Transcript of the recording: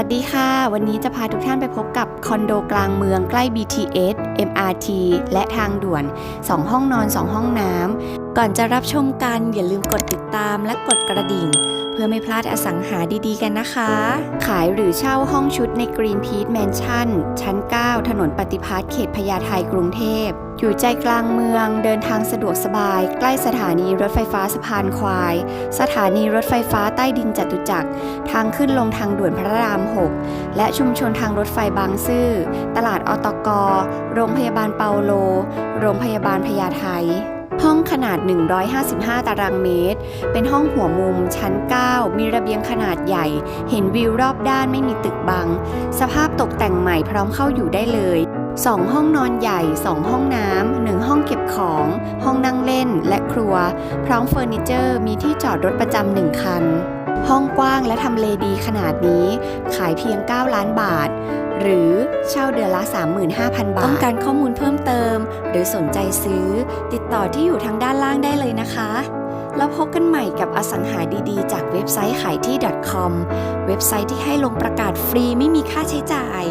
วัสดีค่ะ วันนี้จะพาทุกท่านไปพบกับคอนโดกลางเมืองใกล้ BTS MRT และทางด่วน 2 ห้องนอน 2 ห้องน้ำ ก่อนจะรับชมกันอย่าลืมกดติดตามและกดกระดิ่ง เพื่อไม่พลาดอสังหาดีๆกันนะคะ ขายหรือเช่าห้องชุดใน Green Peach Mansion ชั้น 9 ถนนปฏิพัฒน์เขตพญาไทกรุงเทพ อยู่ใจกลางเมือง เดินทางสะดวกสบาย ใกล้สถานีรถไฟฟ้าสะพานควาย สถานีรถไฟฟ้าใต้ดินจตุจักร ทางขึ้นลงทางด่วนพระราม 6 และชุมชนทางรถไฟบางซื่อ ตลาดอตก โรงพยาบาลเปาโล โรงพยาบาลพญาไท ห้องขนาด 155 ตารางเมตร เป็นห้องหัวมุมชั้น 9 มีระเบียงขนาดใหญ่ เห็นวิวรอบด้านไม่มีตึกบัง สภาพตกแต่งใหม่พร้อมเข้าอยู่ได้เลย 2 ห้องนอนใหญ่ 2 ห้องน้ำ 1 ห้องเก็บของ ห้องนั่งเล่นและครัว พร้อมเฟอร์นิเจอร์ มีที่จอดรถประจำหนึ่งคัน ห้องกว้างและทำเลดีขนาดนี้ ขายเพียง 9 ล้านบาท หรือ เช่าเดือนละ 35,000 บาท ต้องการข้อมูลเพิ่มเติม หรือสนใจซื้อ ติดต่อที่อยู่ทางด้านล่างได้เลยนะคะ แล้วพบกันใหม่กับอสังหาดีๆ จากเว็บไซต์ขายที่ .com เว็บไซต์ที่ให้ลงประกาศฟรีไม่มีค่าใช้จ่าย